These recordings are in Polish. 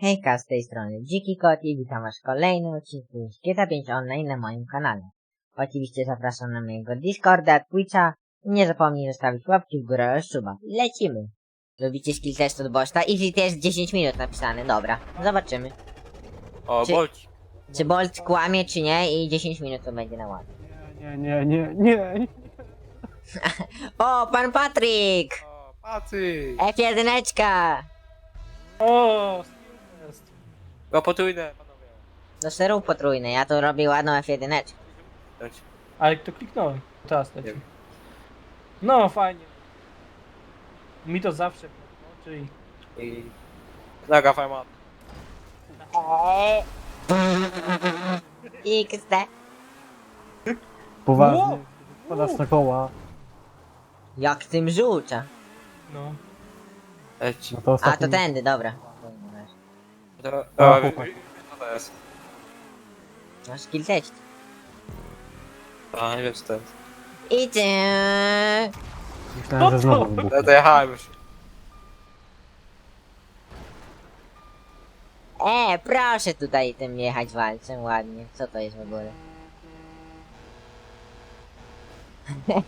Hejka, z tej strony Dziki Kot i witam was w kolejnym odcinku z GTA 5 Online na moim kanale. Oczywiście zapraszam na mojego Discorda, Twitcha i nie zapomnij zostawić łapki w górę oraz suba. Lecimy! Lubicie skill test od Bosta? Easy test 10 minut napisane, dobra. Zobaczymy. O, Czy- Bolt. Czy Bolt kłamie czy nie i 10 minut to będzie na ładnie. Nie, nie, nie, nie. O, pan Patryk! O, Paty. F1! O. No potrójne, panowie. Do seru potrójny, ja to robię ładną F1. Chodź. Ale to kliknąłem. Teraz leci. Wiem. No, fajnie. Mi to zawsze czyli I... Naga fajma. XD. Poważnie. Poważnie, wpadasz na koła, Jak tym rzuca. No. Leci. no to A, to tędy, dobra. To, O, o, chłopak. co to jest? Masz skill test. A, nie wiem co to jest. Idzie. Myślałem, że znowu No wybuchnie. to jechałem już. E, proszę tutaj tym jechać walcem ładnie. Co to jest w ogóle?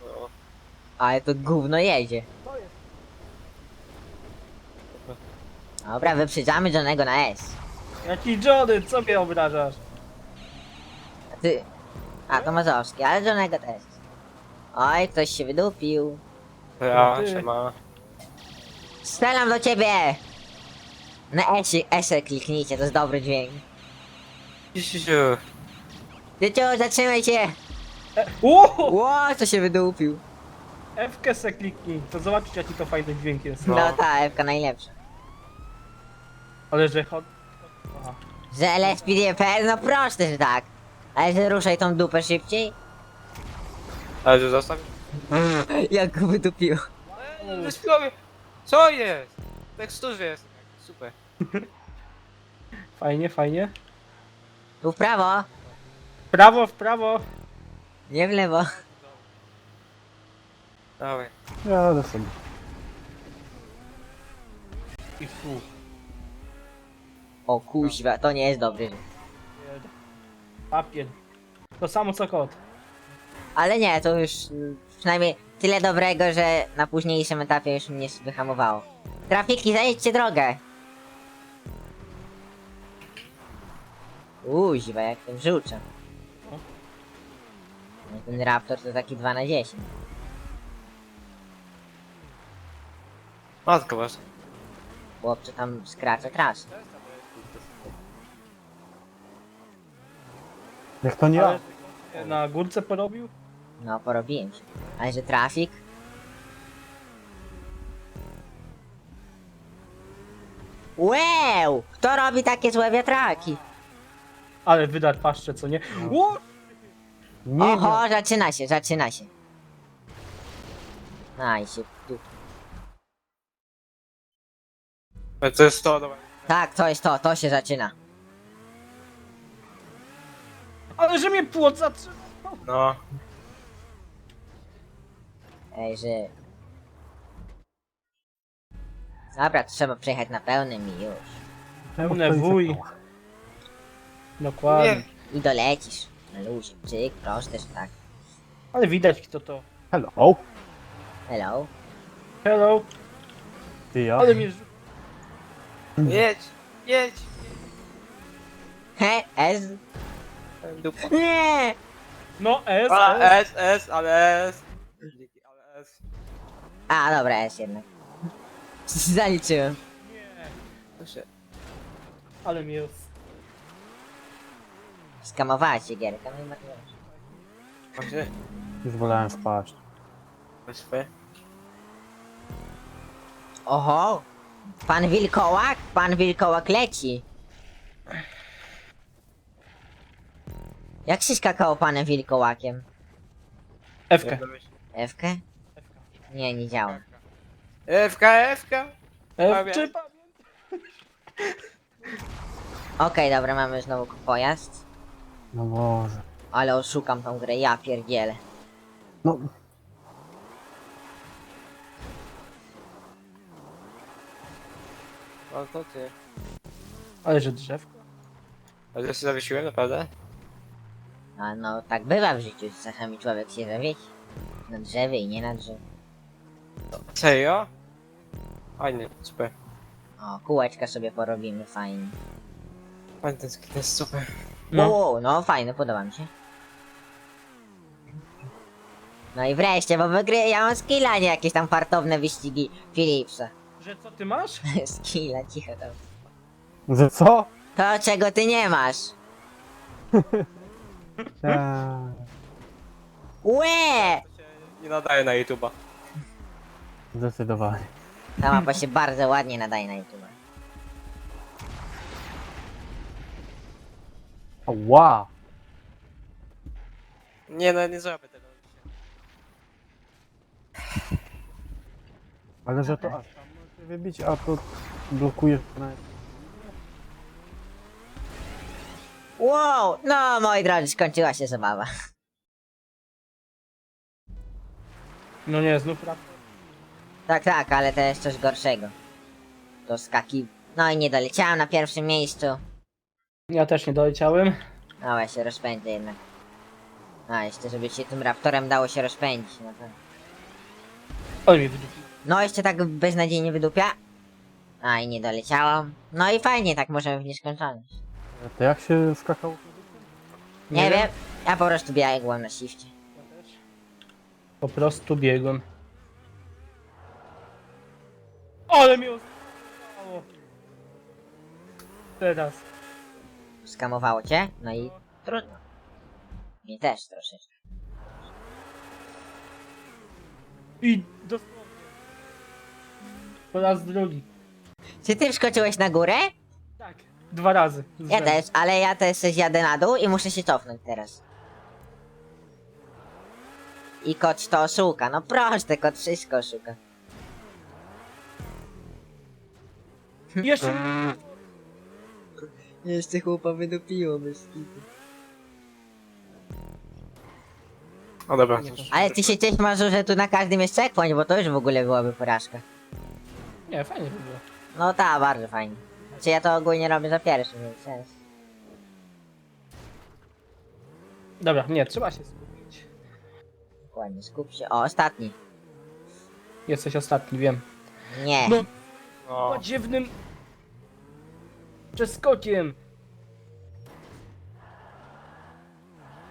No. Ale to gówno jedzie. Dobra, wyprzedzamy Johnego na S. Jaki Johnny, co mnie obrażasz? A ty... A, to Mazowski, ale Johnego też. Oj, ktoś się wydupił. Ja, ty. siema. Strzelam do ciebie! Na S, S kliknijcie, to jest dobry dźwięk. Siu, Tyciu, zatrzymaj się! E, o! Ło, co się wydupił. F-kę se kliknij, to zobaczysz jaki to fajny dźwięk jest. No, No. ta Ewka najlepsza. Ale że chod... Aha. Że LSPDP? No proste, że tak. Ale że ruszaj tą dupę szybciej. Ale że zostaw? Jak go wydupiło. Eee. Co jest? Teksturze jest. Super. Fajnie, fajnie. Tu w prawo, Prawo, w prawo. nie w lewo. Dawaj. Jadę sobie. I fu. O kuźwa, to nie jest dobry. Papier. To samo co kot. Ale nie, to już mm, przynajmniej tyle dobrego, że na późniejszym etapie już mnie wyhamowało. Trafiki, zajedźcie drogę! Kuźwa, jak tym rzucam. No, Ten Raptor to taki 2 na 10. Matko masz. Chłopcze tam skraca trasę. Jak to nie ja? Ale na górce porobił? No, porobiłem się. Ale że trafik? Łeł! Kto robi takie złe wiatraki? Ale wydar paszcze, co nie? O! Nie Oho, zaczyna się, zaczyna się. Naj się tu. To jest to, dawaj. Tak, to jest to, to się zaczyna. Ale że mnie płot zatrzymał! No. Ej, że... Dobra, trzeba przejechać na pełnym i już. Pełne wuj. Dokładnie. Nie. I dolecisz. Na luzie, cyk, proste, że tak. Ale widać kto to. Hello. Hello? Hello. Ty ja? Ale mnie... rzu- Jedź. Jedź. He, S? Dupa. Nie! No S, Ale S. S, S, ale S. Dzięki, Ale S. A, dobra, S jednak. Zaliczyłem. Nie. Proszę. Ale mnie... Skamowała się gierka, no i bardzo dobrze. Może? Już wolałem wpaść. Weźmy. Oho! Pan Wilkołak? Pan Wilkołak leci. Jak się skakało panem Wilkołakiem? F-kę. Fkę? Nie, nie działa. FK, FK. F czy pamiętam? Okej, dobra, mamy znowu pojazd. No Boże. Ale oszukam tą grę, ja pierdzielę. No, No to ty. Ale że drzewko. Ale ja się zawiesiłem, naprawdę? A no, tak bywa w życiu, czasami człowiek się zawiesi. Na drzewie i nie na drzewie. Serio? Fajnie, super. O, kółeczka sobie porobimy, fajnie. Fajny ten skin jest super. No. No. no fajny, podoba mi się. No i wreszcie, bo wygry... ja mam skilla, nie jakieś tam fartowne wyścigi Philipsa. Że co ty masz? skilla, cicho tam. Że co? To, czego ty nie masz. Eee, Łe! Nie nadaje na YouTube'a. Zdecydowanie. Ta mapa się bardzo ładnie nadaje na YouTube. Ła! Nie, no nie zrobię tego. Ale że to aż tam możecie wybić, a to blokujesz na... Wow! No, moi drodzy, skończyła się zabawa. No nie, znów rap. Tak, tak, ale to jest coś gorszego. To skaki... No i nie doleciałem na pierwszym miejscu. Ja też nie doleciałem. No, ja się rozpędzę jednak. A, jeszcze żeby się tym raptorem dało się rozpędzić, no to... Oj mnie wydupił. No, jeszcze tak beznadziejnie wydupia. A, i nie doleciałam. No i fajnie, tak możemy w nieskończoność. To jak się skakało? Nie, Nie wiem. wiem. ja po prostu biegłem na shifcie. Po prostu biegłem. Ale mi. Teraz. Skamowało cię, no i trudno. Mi też troszeczkę. I dosłownie. Po raz drugi. Czy ty wskoczyłeś na górę? Tak. Dwa razy. z Ja rzędu. też, ale ja też coś jadę na dół i muszę się cofnąć teraz. I kot to oszuka, no proste, kot wszystko oszuka. Jeszcze Jeszcze chłopa wydupiło bez kitu. O dobra. Ale ty się ciesz marzył, że tu na każdym jest checkpoint, bo to już w ogóle byłaby porażka. Nie, fajnie by było. No ta, bardzo fajnie. Znaczy ja to ogólnie robię za pierwszym, więc sens. Dobra, nie, trzeba się skupić. Dokładnie, skup się. O, ostatni. Jesteś ostatni, wiem. Nie. No. No. Podziewnym przeskokiem.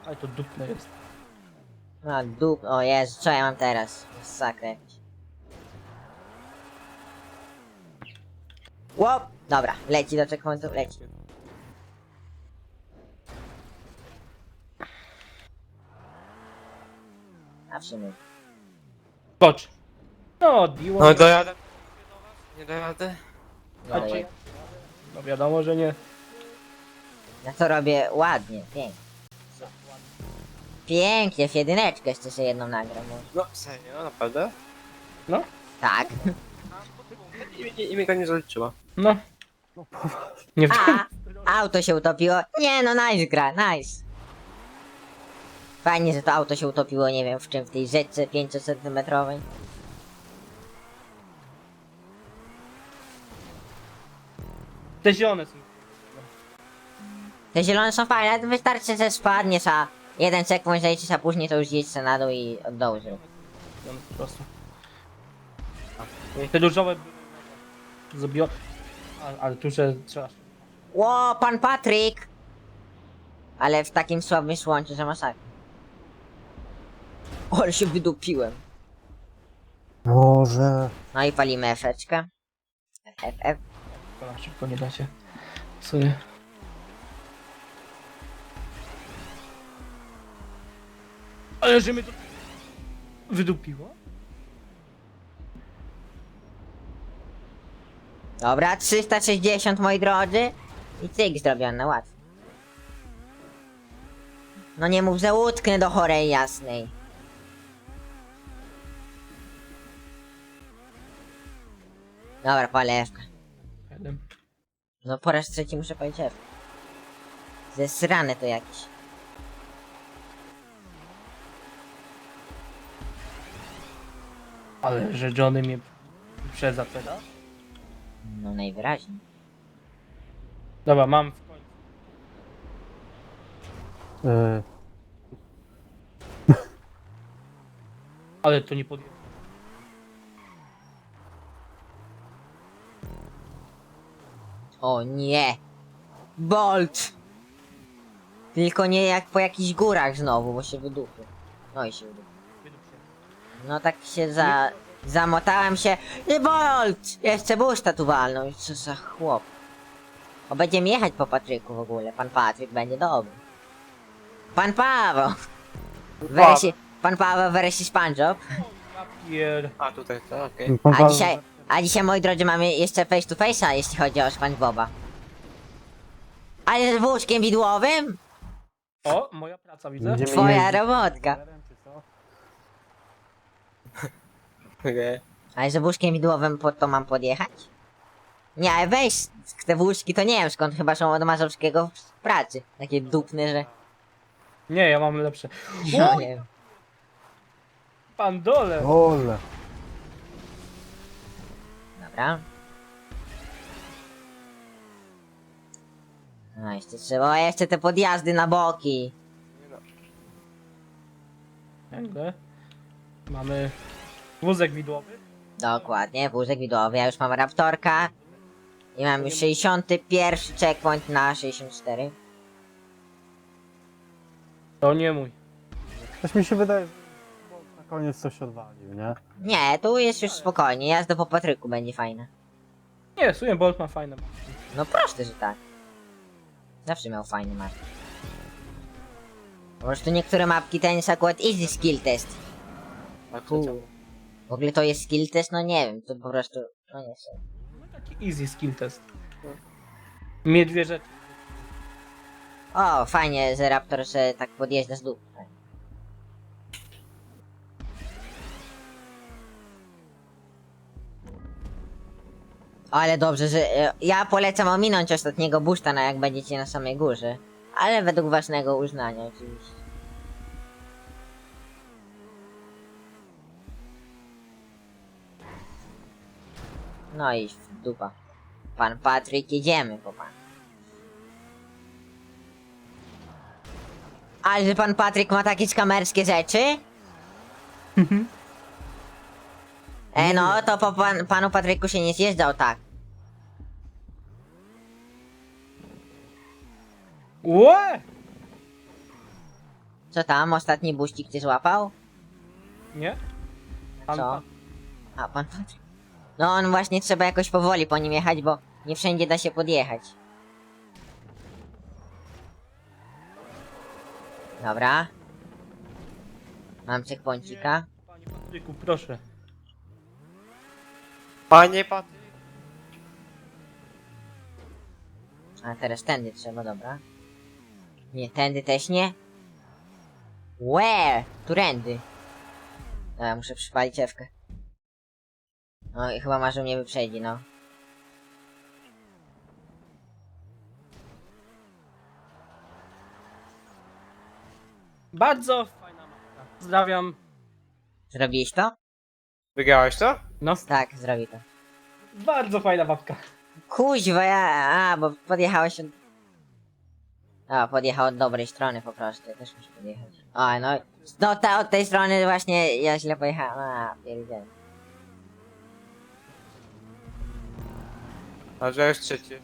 Ale to dupne jest. No dup, o Jezu, co ja mam teraz? Masakra jakiś. Łop! Dobra, leci do checkpointu, leci. A w sumie. Bocz. No, odbiło. No dojadę. Nie dojadę. A No, czy... no wiadomo, że nie. ja to robię ładnie, pięknie. Pięknie, w jedyneczkę jeszcze sobie jedną nagram. No serio, naprawdę? No, Tak. I, i, i mnie go nie zaliczyła. no. Nie w A, auto się utopiło. Nie no, nice gra, nice. Fajnie, że to auto się utopiło, nie wiem w czym, w tej rzece 5 centymetrowej. Te zielone są. Te zielone są fajne, ale wystarczy, że spadniesz, a jeden checkpoint zaliczysz, a później to już jedź na dół i od dołu zrób. Zielone po prostu. Te różowe zrobiło. A- Ale tu, że trzeba. Ło, pan Patryk! Ale w takim słabym słońcu, że masakra. O, ale się wydupiłem. Może... No i palimy efeczkę. FF. To na szybko nie da się. Co nie? Ale że mnie to wydupiło? Dobra, 360 moi drodzy. I cyk zrobione, łatwo. No nie mów, że utknę do chorej jasnej. Dobra. Jeden. No po raz trzeci muszę palić F. Zesrane to jakieś. Ale że Johnny mnie przeza teraz? No najwyraźniej. Dobra, mam w końcu. Yy, Ale to nie podjeżdża. O nie! Bolt! Tylko nie jak po jakichś górach znowu, bo się wydupię. No i się wydupię. Wydób się. No tak się za... Zamotałem się. I Bolt! Jeszcze busta tu walnął. Co za chłop. O, będziemy jechać po Patryku w ogóle. Pan Patryk będzie dobry. Pan Paweł! Weź, pan Paweł weź SpongeBob. Pier... A tutaj to, okej. A dzisiaj, a dzisiaj moi drodzy mamy jeszcze face to face'a jeśli chodzi o SpongeBoba. Ale z wózkiem widłowym? O, moja praca widzę. Twoja jeździć robotka. Okay. Ale z wózkiem widłowym pod to mam podjechać? Nie, ale weź, te wózki to nie wiem skąd, chyba są od Mazowskiego w pracy. Takie dupne, że... Nie, ja mam lepsze. No nie wiem. pan dole! Ole. Dobra. No jeszcze trzeba, o, jeszcze te podjazdy na boki. Ciągle. Mamy wózek widłowy. Dokładnie, wózek widłowy, ja już mam Raptorka. I mam już 61 checkpoint na 64. To nie mój. Coś mi się wydaje, że Bolt na koniec coś odwalił, nie? Nie, tu jest już spokojnie, jazda po Patryku będzie fajna. Nie, w sumie Bolt ma fajne. No proste, że tak. Zawsze miał fajny map. Po prostu niektóre mapki ten jest akurat easy skill test. A to co? W ogóle to jest skill test? No nie wiem, to po prostu... No nie wiem. No taki easy skill test. Mnie dwie rzeczy. O, fajnie, że Raptor że tak podjeżdża z dupy. Ale dobrze, że e, ja polecam ominąć ostatniego busta, na jak będziecie na samej górze. Ale według własnego uznania oczywiście. No i dupa. Pan Patryk, jedziemy po pan. Ale że pan Patryk ma takie skamerskie rzeczy? E no, to po pan, panu Patryku się nie zjeżdżał tak. Łe! Co tam, ostatni buścik cię złapał? Nie? Pan, Co? pan. A, pan Patryk. No on właśnie trzeba jakoś powoli po nim jechać, bo nie wszędzie da się podjechać. Dobra. Mam checkpointika. Panie Patryku, proszę. Panie Patryk. A teraz tędy trzeba, dobra. Nie, tędy też nie. Where? Turędy. A, muszę przypalić ewkę. No i chyba marzył mnie wyprzedzi, no. Bardzo fajna mapka. Pozdrawiam. Zrobiłeś to? Wygrałeś to? No, Tak, zrobi to. bardzo fajna mapka. Kuźwa, ja... A, bo podjechałeś od... A, podjechał od dobrej strony po prostu, ja też muszę podjechać. A, no... No, ta, od tej strony właśnie ja źle pojechałem. A, pierdzielę. A że już trzeci.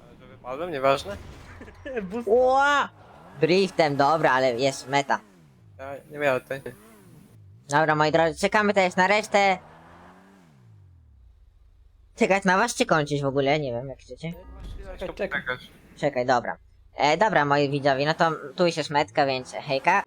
A że wypadłem, nieważne. Bus... Ła! Driftem, dobra, ale jest meta. Ja nie miałem tej. Dobra, moi drodzy, czekamy teraz na resztę. Czekać na was, czy kończyć w ogóle? Nie wiem, jak chcecie. Czekaj, czekaj. Czekaj, dobra. E, dobra, moi widzowie, no to tu już jest metka, więc hejka.